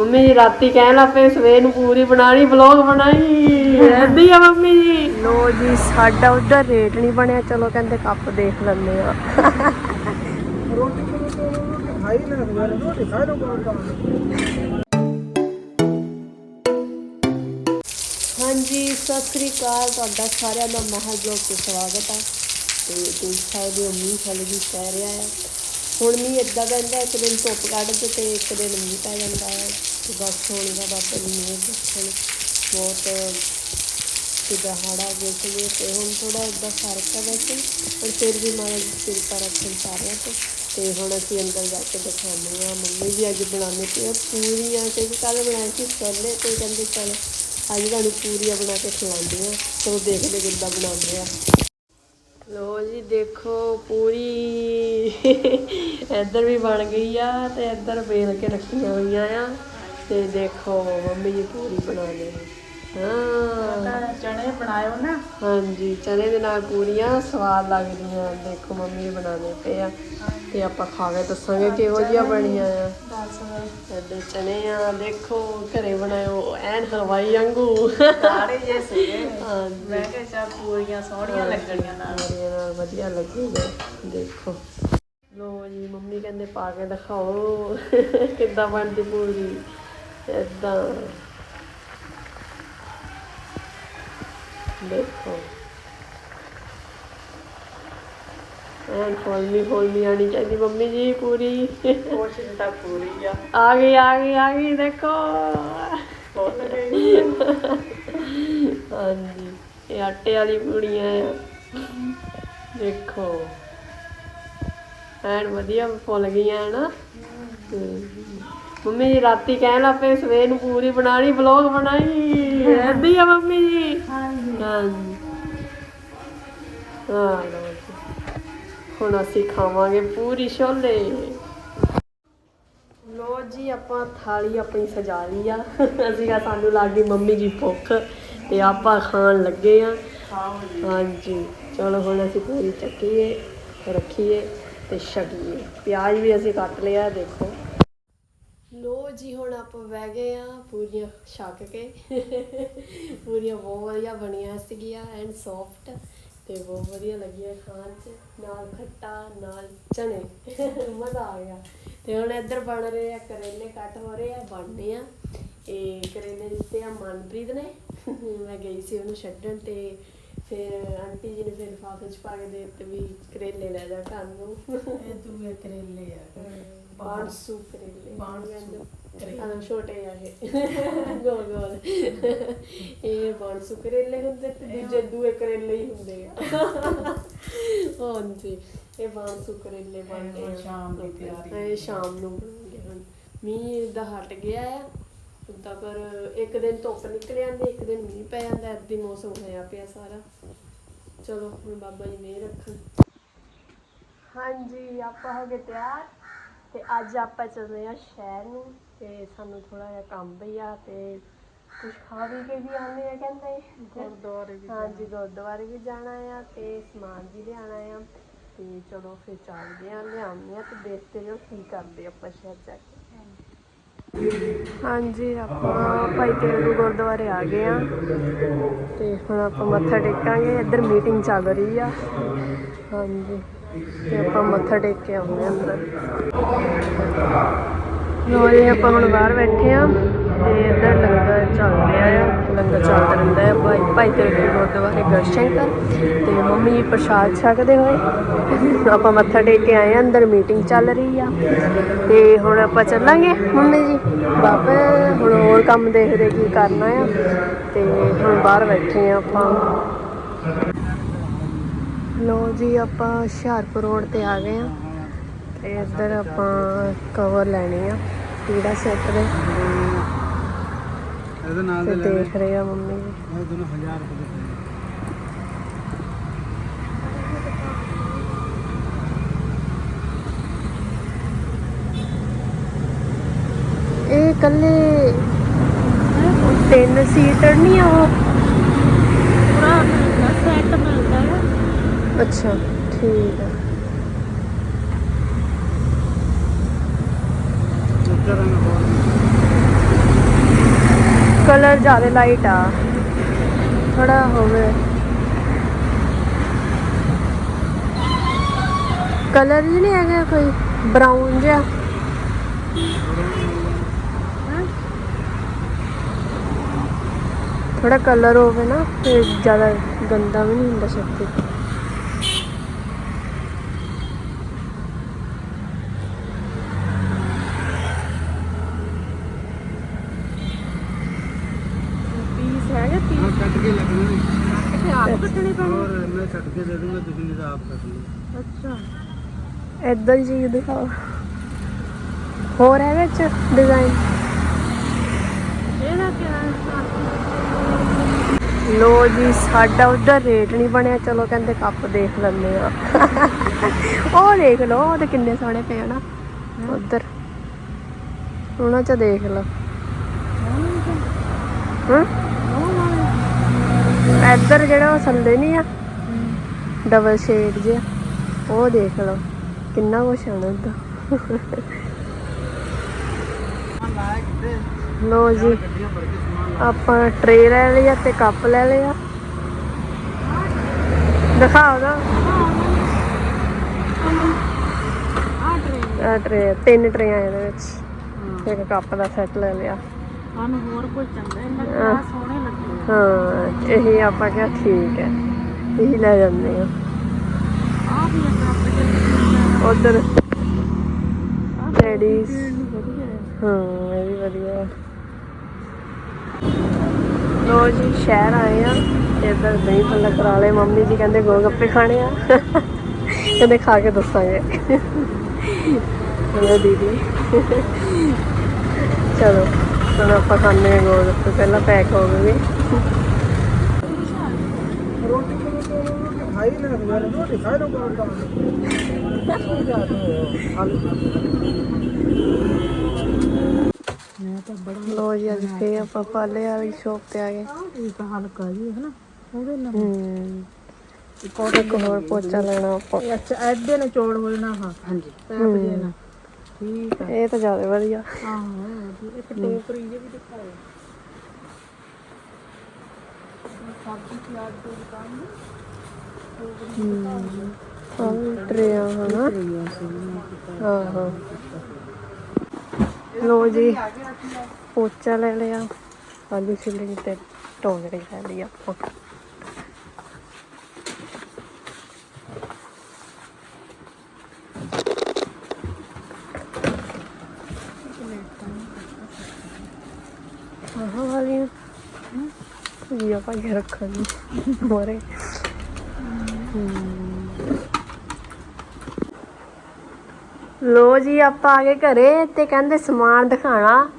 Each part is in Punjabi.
ਮੰਮੀ ਜੀ ਰਾਤੀ ਕਹਿਣ ਲੱਪੇ ਸਵੇਰ ਨੂੰ ਪੂਰੀ ਬਣਾਣੀ ਵਲੌਗ ਬਣਾਈ। ਐਂਦੀ ਆ ਮੰਮੀ ਜੀ। ਲੋ ਜੀ ਸਾਡਾ ਉਧਰ ਰੇਟ ਨਹੀਂ ਬਣਿਆ ਚਲੋ ਕਹਿੰਦੇ ਕੱਪ ਦੇਖ ਲੈਂਦੇ ਆ। ਹਾਂਜੀ ਸਤਿ ਸ੍ਰੀ ਅਕਾਲ ਤੁਹਾਡਾ ਸਾਰਿਆਂ ਦਾ ਮਹਾਲ ਬਲੌਗ ਤੇ ਸਵਾਗਤ ਹੈ ਤੇ ਦੇਖ ਸਕਦੇ ਹੋ ਮੀਂਹ ਹਲ ਵੀ ਪੈ ਰਿਹਾ ਹੈ ਹੁਣ ਮੀਂਹ ਏਦਾਂ ਪੈਂਦਾ ਇੱਕ ਦਿਨ ਧੁੱਪ ਕੱਢਦੇ ਤੇ ਇੱਕ ਦਿਨ ਮੀਂਹ ਪੈ ਜਾਂਦਾ ਹੈ। ਤੇ ਬਸ ਹੁਣ ਦਾ ਬਾਬਾ ਮੀਂਹ ਦੱਸਣ ਬਹੁਤ ਕਿਦਾ ਹੜਾ ਵੇਖ ਲਿਆ ਤੇ ਹੁਣ ਥੋੜਾ ਏਦਾਂ ਫ਼ਰਕ ਹੈ ਵੈਸੇ। ਪਰ ਫਿਰ ਵੀ ਮਾਰਾ ਜੀ ਕਿਰਪਾ ਰੱਖਣ ਸਾਰਿਆਂ ਤੇ। ਤੇ ਹੁਣ ਅਸੀਂ ਅੰਦਰ ਜਾ ਕੇ ਦਿਖਾਉਂਦੇ ਹਾਂ। ਮੰਮੀ ਜੀ ਅੱਜ ਬਣਾਉਂਦੇ ਪਏ ਆ ਪੂਰੀਆਂ ਤੇ ਕੱਲ ਬਣਾਏ ਸੀ ਛੋਲੇ ਤੇ ਕਹਿੰਦੇ ਚਲ ਅੱਜ ਤੁਹਾਨੂੰ ਪੂਰੀਆਂ ਬਣਾ ਕੇ ਖਿਲਾਉਂਦੇ ਆ ਉਹ ਦੇਖਦੇ ਕਿੱਦਾਂ ਬਣਾਉਂਦੇ ਆ। ਲੋ ਜੀ, ਦੇਖੋ ਪੂਰੀ। ਇੱਧਰ ਵੀ ਬਣ ਗਈ ਆ ਤੇ ਇੱਧਰ ਵੇਲ ਕੇ ਰੱਖੀਆਂ ਹੋਈਆਂ ਆ। ਤੇ ਦੇਖੋ ਮੰਮੀ ਜੀ ਪੂਰੀ ਬਣਾ ਰਹੇ ਹਾਂ। ਚਣੇ ਬਣਾਇਓ ਨਾ। ਹਾਂਜੀ ਚਨੇ ਦੇ ਨਾਲ ਪੂਰੀਆਂ ਸਵਾਦ ਲੱਗਦੀਆਂ। ਦੇਖੋ ਮੰਮੀ ਜੀ ਬਣਾਉਂਦੇ ਪਏ ਆ ਤੇ ਆਪਾਂ ਖਾ ਕੇ ਦੱਸਾਂਗੇ ਕਿਹੋ ਜਿਹੀਆਂ ਬਣੀਆਂ ਆ। ਦੱਸ ਇੱਧਰ ਚਨੇ ਆ ਦੇਖੋ ਘਰੇ ਬਣਾਇਓ ਐਨ ਹਲਵਾਈ ਵਾਂਗੂ। ਦਾੜੇ ਜੇ ਸੀਗੇ। ਹਾਂਜੀ। ਮੈਂ ਕਿਹਾ ਚੱਲ ਪੂਰੀਆਂ ਸੋਹਣੀਆਂ ਲੱਗਣੀਆਂ ਨਾਲ। ਵਧੀਆ ਲੱਗੂਗਾ ਦੇਖੋ। ਲੋ ਜੀ ਮੰਮੀ ਕਹਿੰਦੇ ਪਾ ਕੇ ਦਿਖਾਓ ਕਿੱਦਾਂ ਬਣਦੀ ਪੂਰੀ। ਏਦਾਂ। ਦੇਖੋ। ਐਨ ਫੋਲਮੀ ਫੋਲਮੀ ਆਣੀ ਚਾਹੀਦੀ ਮੰਮੀ ਜੀ ਪੂਰੀ। ਕੋਸ਼ਿਸ਼ ਤਾਂ ਪੂਰੀ ਆ। ਆ ਗਈ ਆ ਗਈ ਆ ਗਈ ਦੇਖੋ। ਫੁੱਲ ਗਈ ਹਾਂਜੀ ਇਹ ਆਟੇ ਵਾਲੀ ਪੂੜੀਆਂ ਆ ਦੇਖੋ। ਐਨ ਵਧੀਆ ਫੁੱਲ ਗਈਆਂ ਹੈ ਨਾ। ਮੰਮੀ ਜੀ ਰਾਤੀ ਕਹਿਣ ਲੱਪੇ ਸਵੇਰ ਨੂੰ ਪੂਰੀ ਬਣਾਣੀ ਵਲੌਗ ਬਣਾਈ। ਐਂਦੀ ਆ ਮੰਮੀ ਜੀ। ਹਾਂਜੀ ਹਾਂਜੀ ਹਾਂ, ਲਓ ਜੀ। ਹੁਣ ਅਸੀਂ ਖਾਵਾਂਗੇ ਪੂਰੀ ਛੋਲੇ। ਲੋ ਜੀ, ਆਪਾਂ ਥਾਲੀ ਆਪਣੀ ਸਜਾ ਲਈ ਆ। ਅਸੀਂ ਕਹਾ ਸਾਨੂੰ ਲੱਗ ਗਈ ਮੰਮੀ ਜੀ ਭੁੱਖ ਤੇ ਆਪਾਂ ਖਾਣ ਲੱਗੇ ਆ। ਹਾਂਜੀ, ਚਲੋ ਹੁਣ ਅਸੀਂ ਪੂਰੀ ਚੱਕੀਏ, ਰੱਖੀਏ ਤੇ ਛਕੀਏ। ਪਿਆਜ਼ ਵੀ ਅਸੀਂ ਕੱਟ ਲਿਆ, ਦੇਖੋ। ਲੋ ਜੀ, ਹੁਣ ਆਪਾਂ ਬਹਿ ਗਏ ਆ ਪੂਰੀਆਂ ਛਕ ਕੇ। ਪੂਰੀਆਂ ਬਹੁਤ ਵਧੀਆ ਬਣੀਆਂ ਸੀਗੀਆਂ ਐਂਡ ਸੌਫਟ ਤੇ ਬਹੁਤ ਵਧੀਆ ਲੱਗੀਆਂ ਖਾਣ 'ਚ। ਨਾਲ ਖੱਟਾ ਨਾਲ ਚਨੇ। ਮਜ਼ਾ ਆ ਗਿਆ। ਤੇ ਹੁਣ ਇੱਧਰ ਬਣ ਰਹੇ ਆ ਕਰੇਲੇ ਕੱਟ ਹੋ ਰਹੇ ਆ ਬਣਨੇ ਆ। ਇਹ ਕਰੇਲੇ ਦਿੱਤੇ ਆ ਮਨਪ੍ਰੀਤ ਨੇ। ਮੈਂ ਗਈ ਸੀ ਉਹਨੂੰ ਛੱਡਣ ਤੇ ਫਿਰ ਆਂਟੀ ਜੀ ਨੇ ਫਿਰ ਲਿਫਾਫੇ 'ਚ ਪਾ ਕੇ ਦੇ ਦਿੱਤੇ ਵੀ ਕਰੇਲੇ ਲੈ ਜਾ ਘਰ ਨੂੰ। ਇਹ ਦੂਏ ਕਰੇਲੇ ਆ। ਕਰੇਲੇ ਬਾਂਸੂ ਕਰੇਲੇ। ਛੋਟੇ ਆ ਇਹ ਗੋਲ ਗੋਲ ਇਹ ਬਾਂਸੂ ਕਰੇਲੇ ਹੁੰਦੇ ਤੇ ਦੂਜੇ ਦੂਏ ਕਰੇਲੇ ਹੀ ਹੁੰਦੇ ਆ ਹਾਂਜੀ ਇਹ ਬਾਂਸੂ ਕਰੇਲੇ ਬਣਦੇ ਆ ਸ਼ਾਮ ਦੀ ਤਿਆਰੀ। ਇਹ ਸ਼ਾਮ ਨੂੰ ਬਣਾਉਂਦੇ ਹਨ ਮੀਂਹ ਦਾ ਹਟ ਗਿਆ ਆ ਉਦਾਂ ਪਰ ਇੱਕ ਦਿਨ ਧੁੱਪ ਨਿਕਲ ਜਾਂਦੀ ਇੱਕ ਦਿਨ ਮੀਂਹ ਪੈ ਜਾਂਦਾ ਹੀ ਮੌਸਮ ਹੋਇਆ ਪਿਆ ਸਾਰਾ ਚਲੋ ਹੁਣ ਬਾਬਾ ਜੀ ਮਿਹਰ ਰੱਖਣ ਹਾਂਜੀ ਆਪਾਂ ਹੋ ਗਏ ਤਿਆਰ ਤੇ ਅੱਜ ਆਪਾਂ ਚੱਲਦੇ ਆ ਸ਼ਹਿਰ ਨੂੰ ਤੇ ਸਾਨੂੰ ਥੋੜਾ ਜਿਹਾ ਕੰਮ ਵੀ ਆ ਤੇ ਕੁਝ ਖਾ ਵੀ ਕੇ ਵੀ ਆਉਂਦੇ ਆ ਕਹਿੰਦੇ। ਗੁਰਦੁਆਰੇ ਵੀ ਹਾਂਜੀ ਗੁਰਦੁਆਰੇ ਵੀ ਜਾਣਾ ਆ ਤੇ ਸਮਾਨ ਵੀ ਲਿਆਣਾ ਆ ਤੇ ਚਲੋ ਫਿਰ ਚੱਲਦੇ ਆ ਲਿਆਉਂਦੇ ਆ ਤੇ ਦੇਖਦੇ ਜੋ ਕੀ ਕਰਦੇ ਆਪਾਂ ਸ਼ਹਿਰ ਜਾ ਕੇ। ਹਾਂਜੀ ਆਪਾਂ ਭਾਈ ਤੇਰੂ ਗੁਰਦੁਆਰੇ ਆ ਗਏ ਆ ਤੇ ਹੁਣ ਆਪਾਂ ਮੱਥਾ ਟੇਕਾਂਗੇ ਇੱਧਰ ਮੀਟਿੰਗ ਚੱਲ ਰਹੀ ਆ। ਹਾਂਜੀ ਤੇ ਆਪਾਂ ਮੱਥਾ ਟੇਕ ਕੇ ਆਉਂਦੇ ਆ ਅੰਦਰ। ਲੋ ਜੀ, ਆਪਾਂ ਹੁਣ ਬਾਹਰ ਬੈਠੇ ਆ ਤੇ ਇੱਧਰ ਲੰਗਰ ਚੱਲ ਰਿਹਾ ਆ। ਲੰਗਰ ਚੱਲਦਾ ਰਹਿੰਦਾ ਹੈ ਭਾਈ ਭਾਈ ਤੇਰੇ ਕੋਲ ਗੁਰਦੁਆਰੇ ਗੁਰਸ਼ੰਕਰ ਤੇ ਮੰਮੀ ਪ੍ਰਸ਼ਾਦ ਛਕਦੇ ਹੋਏ। ਆਪਾਂ ਮੱਥਾ ਟੇਕ ਕੇ ਆਏ ਆ ਅੰਦਰ ਮੀਟਿੰਗ ਚੱਲ ਰਹੀ ਆ। ਤੇ ਹੁਣ ਆਪਾਂ ਚੱਲਾਂਗੇ ਮੰਮੀ ਜੀ। ਬਾਬਾ, ਹੁਣ ਹੋਰ ਕੰਮ ਦੇਖਦੇ ਕੀ ਕਰਨਾ ਆ। ਤੇ ਹੁਣ ਬਾਹਰ ਬੈਠੇ ਆ ਆਪਾਂ। ਲੋ ਜੀ, ਆਪਾਂ ਹੁਸ਼ਿਆਰਪੁਰ ਰੋਡ ਤੇ ਆ ਗਏ ਆ ਤੇ ਇੱਧਰ ਆਪਾਂ ਕਵਰ ਲੈਣੀ ਆ। ਪੀੜਾ ਸੈੱਟ ਦੇ। ਇਹਦੇ ਨਾਲ ਦੇ ਲੈ ਦੇਖ ਰਹੇ ਆ ਮੰਮੀ ਇਹ ਦੋਨੋਂ 1000 ਰੁਪਏ ਦੇ। ਇਹ ਕੱਲੇ ਤਿੰਨ ਸੀਟਰ ਨਹੀਂ ਆ ਉਹ? ਪੂਰਾ ਸੈੱਟ ਮਿਲਦਾ ਹੈ ਅੱਛਾ ਠੀਕ ਆ। ਕਲਰ ਜ਼ਿਆਦਾ ਲਾਈਟ ਆ। ਥੋੜਾ ਹੋਵੇ। ਕਲਰ ਹੀ ਨਹੀਂ ਹੈਗਾ ਕੋਈ ਬਰਾਊਨ ਜਿਹਾ। ਥੋੜਾ ਕਲਰ ਹੋਵੇ ਨਾ, ਤੇ ਜ਼ਿਆਦਾ ਗੰਦਾ ਵੀ ਨਹੀਂ ਹੁੰਦਾ ਛੇਤੀ ਪੀਸ ਹਾਂ ਕੱਟ ਕੇ ਲੱਗਣਾ ਨਹੀਂ ਇੱਥੇ ਆਪ ਕੱਟਣੇ ਪੈਣੇ? ਔਰ ਮੈਂ ਕੱਟ ਕੇ ਦੇ ਦੂੰਗਾ ਤੁਸੀਂ ਇਹਦਾ ਆਪ ਕੱਟ ਲਓ। ਅੱਛਾ। ਏਦਾਂ ਹੀ ਚੀਜ਼ ਦਿਖਾਓ। ਹੋਰ ਹੈ ਵਿੱਚ ਡਿਜ਼ਾਈਨ ਇਹਦਾ ਕੀ ਲੋ ਜੀ ਸਾਡਾ ਉਧਰ ਰੇਟ ਨਹੀਂ ਬਣਿਆ। ਚਲੋ ਕਹਿੰਦੇ ਕੱਪ ਦੇਖ ਲੈਂਦੇ ਆ। ਉਹ ਦੇਖ ਲਓ ਉਹਦੇ ਕਿੰਨੇ ਸੋਹਣੇ ਪਏ ਆ ਨਾ। ਉਧਰ। ਉਹਨਾਂ ਚ ਦੇਖ ਲਓ। ਹਾਂ? ਇੱਧਰ ਜਿਹੜਾ ਉਹ ਸੰਦੇ ਨਹੀਂ ਆ? ਡਬਲ ਸ਼ੇਡ ਜਿਹਾ। ਉਹ ਦੇਖ ਲਓ ਕਿੰਨਾ ਕੁਛ ਆਣਾ ਕਿੱਥੇ ਲੋ ਜੀ ਆਪਾਂ ਟਰੇ ਲੈ ਲਿਆ ਤੇ ਕੱਪ ਲੈ ਲਿਆ ਦਿਖਾਓ ਨਾ। ਆ ਟਰੇ ਤਿੰਨ ਟਰੇਆਂ ਇਹਦੇ ਵਿੱਚ। ਇੱਕ ਕੱਪ ਦਾ ਸੈੱਟ ਲੈ ਲਿਆ। ਸਾਨੂੰ ਹੋਰ ਕੋਈ ਚੰਗਾ ਇਹਨਾਂ ਦੇ ਸੋਹਣੇ ਹਾਂ, ਇਹੀ ਆਪਾਂ ਕਿਹਾ ਠੀਕ ਹੈ। ਇਹੀ ਲੈ ਜਾਂਦੇ ਆ ਉਧਰ। ਲੇਡੀਜ਼ ਹਾਂ, ਇਹ ਵੀ ਵਧੀਆ ਲੋ ਜੀ, ਸ਼ਹਿਰ ਆਏ ਆ ਇੱਧਰ ਦਹੀਂ ਭੱਲਾ ਕਰਾ ਲਏ। ਮੰਮੀ ਜੀ ਕਹਿੰਦੇ ਗੋਲ ਗੱਪੇ ਖਾਣੇ ਆ। ਕਹਿੰਦੇ ਖਾ ਕੇ ਦੱਸਾਂਗੇ। ਚਲੋ ਦੀਦੀ। ਚਲੋ। ਹੁਣ ਆਪਾਂ ਖਾਣੇ ਆ ਗੋਲ ਗੱਪੇ ਪਹਿਲਾਂ ਪੈਕ ਹੋ ਗਏ ਰੋਟੀ ਖਾਈ ਨਾ ਰੋਟੀ ਖਾਈ ਲੋ ਜੀ ਅੱਜ ਫੇਰ ਆਪਾਂ ਪਾਲੇ ਵਾਲੀ ਸ਼ੋਪ ਤੇ ਆ ਗਏ। ਇਹ ਤਾਂ ਹਲਕਾ ਜੀ ਹੈ ਨਾ? ਉਹਦੇ ਨਾਲ। ਹੂੰ। ਇੱਕ ਹੋਰ ਪੋਚਾ ਲੈਣਾ ਆਪਾਂ। ਅੱਛਾ ਐਡੇ ਨੇ ਚੋੜ ਹੋ ਜਾਣਾ ਹਾਂ ਹਾਂਜੀ। ਪੈਪ ਜੇ ਨਾ ਠੀਕ ਆ। ਇਹ ਤਾਂ ਜ਼ਿਆਦਾ ਵਧੀਆ। ਵਧੀਆ। ਇੱਕ ਟੋਕਰੀ ਜੇ ਵੀ ਦਿਖਾਓ ਸਬਜ਼ੀ ਪਿਆਜ਼ ਦੀ ਦੁਕਾਨ ਆਹ ਟਰੇਆਂ ਹਨਾ। ਨੇ ਆਹੋ। ਲੋ ਜੀ ਪੋਚਾ ਲੈ ਲਿਆ। ਆਲੂ ਛਿੱਲਣੀ ਤੇ ਟੋਂਗਰੀ ਲੈ ਲਈ ਆਪਾਂ ਆਹ ਵਾਲੀ ਇਹ ਆਪਾਂ ਰੱਖਣ ਮੋਰੇ ਲੋ ਜੀ, ਆਪਾਂ ਆ ਗਏ ਘਰੇ ਤੇ ਕਹਿੰਦੇ ਸਮਾਨ ਦਿਖਾਣਾ।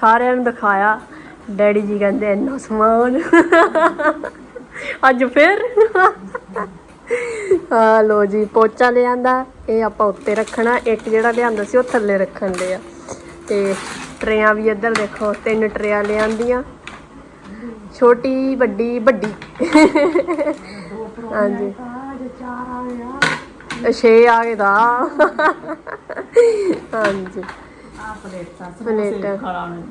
ਸਾਰਿਆਂ ਨੂੰ ਦਿਖਾਇਆ। ਡੈਡੀ ਜੀ ਕਹਿੰਦੇ ਇੰਨਾ ਸਮਾਨ। ਅੱਜ ਫਿਰ। ਆ ਲੋ ਜੀ, ਪੋਚਾ ਲਿਆਂਦਾ। ਇਹ ਆਪਾਂ ਉੱਤੇ ਰੱਖਣਾ। ਇੱਕ ਜਿਹੜਾ ਲਿਆਂਦਾ ਸੀ, ਉਹ ਥੱਲੇ ਰੱਖਣ ਦੇ ਆ ਤੇ ਟਰੇਆਂ ਵੀ ਇੱਧਰ ਦੇਖੋ, ਤਿੰਨ ਟਰੇਆਂ ਲਿਆਂਦੀਆਂ। ਛੋਟੀ ਵੱਡੀ ਵੱਡੀ। ਹਾਂਜੀ। ਛੇ ਆ ਗਏ ਦਾ ਹਾਂਜੀ। ਆ ਪਲੇਟਾਂ। ਪਲੇਟ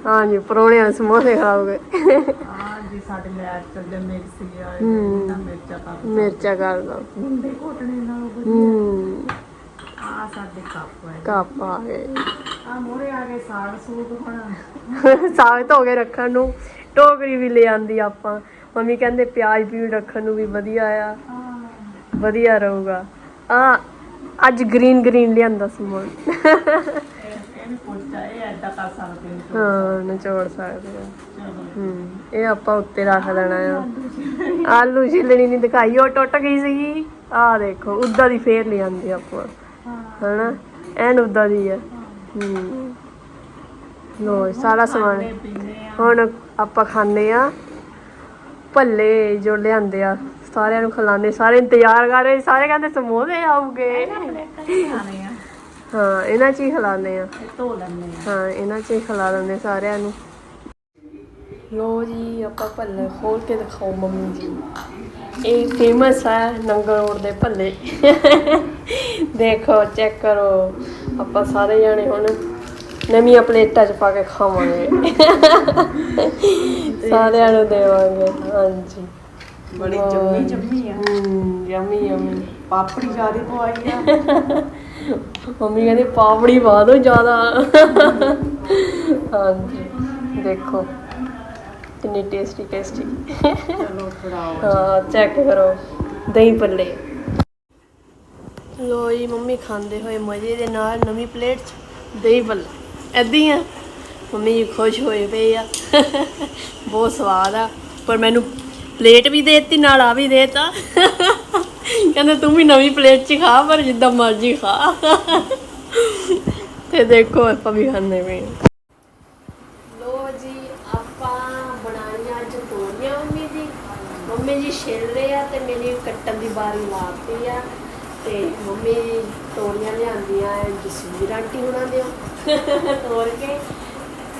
ਹਾਂਜੀ ਪਰੋਣਿਆਂ ਨੂੰ ਸਮੋਸੇ ਖਾਓਗੇ। ਆ ਜੀ ਸਾਡੇ ਮੈਚ ਚੱਲਦੇ ਮਿਕਸੀ ਆ ਮਿਰਚਾਂ ਪਾ ਮਿਰਚਾ ਕਰ ਦੋ ਘੋਟਣੇ ਨਾਲ ਆ ਸਾਡੇ ਕੱਪ ਹੈ ਕੱਪ ਆ ਗਏ। ਆ ਮੋਰੇ ਆ ਗਏ ਸਾਗ ਸੂਪ ਹੁਣ। ਸਾਗ ਧੋ ਕੇ ਰੱਖਣ ਨੂੰ ਟੋਕਰੀ ਵੀ ਲੈ ਆਂਦੀ ਆਪਾਂ। ਮੰਮੀ ਕਹਿੰਦੇ ਪਿਆਜ਼ ਵੀ ਰੱਖਣ ਨੂੰ ਵੀ ਵਧੀਆ ਆ। ਵਧੀਆ ਰਹੂਗਾ। ਆ ਅੱਜ ਗ੍ਰੀਨ ਗ੍ਰੀਨ ਲਿਆਂਦਾ ਸਮਾਨ। ਹਾਂ ਨਿਚੋੜ ਸਕਦੇ ਆ। ਹੂੰ ਇਹ ਆਪਾਂ ਉੱਤੇ ਰੱਖ ਦੇਣਾ ਆ। ਆਲੂ ਛਿੱਲਣੀ। ਨਹੀਂ ਦਿਖਾਈ ਉਹ ਟੁੱਟ ਗਈ ਸੀਗੀ। ਆ ਦੇਖੋ ਉਦਾਂ ਦੀ ਫੇਰ ਲਿਆਂਦੀ ਆਪਾਂ। ਹਨਾ? ਐਨ ਉਦਾਂ ਦੀ ਆ। ਹੂੰ। ਲੋ ਸਾਰਾ ਸਮਾਨ। ਹੁਣ ਆਪਾਂ ਖਾਣੇ ਆ ਭੱਲੇ ਜੋ ਲਿਆਂਦੇ ਆ। ਸਾਰਿਆਂ ਨੂੰ ਖਿਲਾਉਂਦੇ ਸਾਰੇ ਇੰਤਜ਼ਾਰ ਕਰ ਰਹੇ ਸਾਰੇ ਕਹਿੰਦੇ ਸਮੋਸੇ ਆਉਗੇ। ਹਾਂ ਇਹਨਾਂ 'ਚ ਹੀ ਖਿਲਾਉਂਦੇ ਆ। ਧੋ ਲੈਣੇ ਹਾਂ ਇਹਨਾਂ 'ਚ ਹੀ ਖਿਲਾ ਦਿੰਦੇ ਸਾਰਿਆਂ ਨੂੰ। ਲੋ ਜੀ ਆਪਾਂ ਭੱਲੇ ਖੋਲ ਕੇ ਦਿਖਾਓ ਮੰਮੀ ਜੀ। ਇਹ ਫੇਮਸ ਹੈ ਨੰਗਲ ਰੋਡ ਦੇ ਭੱਲੇ। ਦੇਖੋ ਚੈੱਕ ਕਰੋ। ਆਪਾਂ ਸਾਰੇ ਜਾਣੇ ਹੁਣ ਨਵੀਆਂ ਪਲੇਟਾਂ 'ਚ ਪਾ ਕੇ ਖਾਵਾਂਗੇ। ਸਾਰਿਆਂ ਨੂੰ ਦੇਵਾਂਗੇ ਹਾਂਜੀ। ਬੜੀ ਜੰਮੀ ਜੰਮੀ ਆ। ਹੂੰ ਯਮੀ ਯਮੀ ਪਾਪੜੀ ਜ਼ਿਆਦੀ ਪਵਾਈ ਆ। ਮੰਮੀ ਕਹਿੰਦੀ ਪਾਪੜੀ ਪਾ ਦੋ ਜ਼ਿਆਦਾ। ਹਾਂਜੀ ਦੇਖੋ। ਕਿੰਨੀ ਟੇਸਟੀ ਟੇਸਟੀ ਚਲੋ ਫੜਾਓ ਹਾਂ ਚੈੱਕ ਕਰੋ। ਦਹੀਂ ਭੱਲੇ। ਲੋ ਜੀ, ਮੰਮੀ ਖਾਂਦੇ ਹੋਏ ਮਜ਼ੇ ਦੇ ਨਾਲ ਨਵੀਂ ਪਲੇਟ 'ਚ ਦਹੀਂ ਭੱਲੇ ਐਦਾਂ ਹੀ ਆ। ਮੰਮੀ ਜੀ ਖੁਸ਼ ਹੋਏ ਪਏ ਆ। ਬਹੁਤ ਸਵਾਦ ਆ। ਪਰ ਮੈਨੂੰ ਪਲੇਟ ਵੀ ਦੇਤੀ, ਨਾਲ ਆ ਵੀ ਦੇਤਾ। ਕਹਿੰਦੇ, ਤੂੰ ਵੀ ਨਵੀਂ ਪਲੇਟ 'ਚ ਖਾ, ਪਰ ਜਿੱਦਾਂ ਮਰਜ਼ੀ ਖਾ। ਤੇ ਦੇਖੋ, ਆਪਾਂ ਵੀ ਖਾਂਦੇ ਪਏ ਲੋ ਜੀ, ਆਪਾਂ ਬਣਾਈਆਂ ਅੱਜ ਤੋਰੀਆਂ, ਮੰਮੀ ਜੀ। ਮੰਮੀ ਜੀ ਛਿਲ ਰਹੇ ਆ ਤੇ ਮੇਰੀ ਕੱਟਣ ਦੀ ਬਾਰੀ ਲਾਤੀ ਆ। ਤੇ ਮੰਮੀ ਤੋਰੀਆਂ ਲਿਆਂਦੀਆਂ ਐ ਜਸਵੀਰ ਆਂਟੀ ਹੁਣਾਂ ਦੇ ਤੋੜ ਕੇ?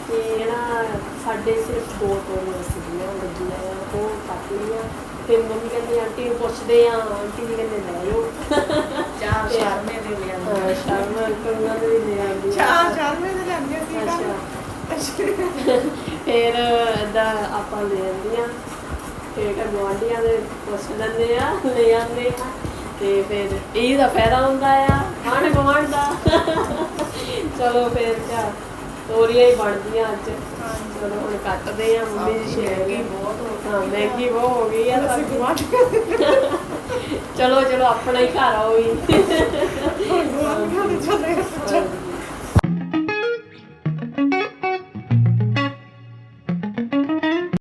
ਤੇ ਜਿਹੜਾ ਸਾਡੇ ਸਿਰਫ ਦੋ ਤੋਰੀਆਂ ਸੀਗੀਆਂ ਲੱਗੀਆਂ ਆ ਉਹ ਕੱਟ ਲਈਆਂ। ਤੇ ਮੰਮੀ ਕਹਿੰਦੀ ਆਂਟੀ ਨੂੰ ਪੁੱਛਦੇ ਆ ਆਂਟੀ ਜੀ ਕਹਿੰਦੇ ਲੈ ਜਾਓ ਚਾਰ ਸ਼ਰਮੇ ਦੇ ਲਿਆ ਹਾਂ, ਸ਼ਰਮਾ ਉਹਨਾਂ ਦੇ ਵੀ ਲੈ ਆਂਦੀ ਆ। ਚਾਰ ਸ਼ਰਮੇ ਦੇ ਲੈਂਦੇ ਸੀ ਅੱਛਾ। ਫਿਰ ਏਦਾਂ ਆਪਾਂ ਲੈ ਆਂਦੀਆਂ ਤੇ ਗੁਆਂਢੀਆਂ ਦੇ ਪੁੱਛ ਲੈਂਦੇ ਆ ਲੈ ਆਂਦੇ ਆ। ਤੇ ਫਿਰ ਇਹ ਦਾ ਫਾਇਦਾ ਹੁੰਦਾ ਆ ਆਣ ਗੁਆਂਢ ਦਾ। ਚਲੋ ਫਿਰ ਕਿਆ ਤੋਰੀਆਂ ਹੀ ਬਣਦੀਆਂ ਅੱਜ। ਚਲੋ ਹੁਣ ਕੱਟਦੇ ਆ ਮੰਮੀ ਜੀ ਸ਼ੇਰ ਬਹੁਤ ਹੋ ਹਾਂ ਮਹਿੰਗੀ ਬਹੁਤ ਹੋ ਗਈ ਆ ਸਬਜ਼ੀ। ਗੁਆਂਢ ਚਲੋ ਚਲੋ ਆਪਣਾ ਹੀ ਘਰ ਆ ਉਹ ਵੀ। ਗੁਆਂਢ ਚੱਲੇ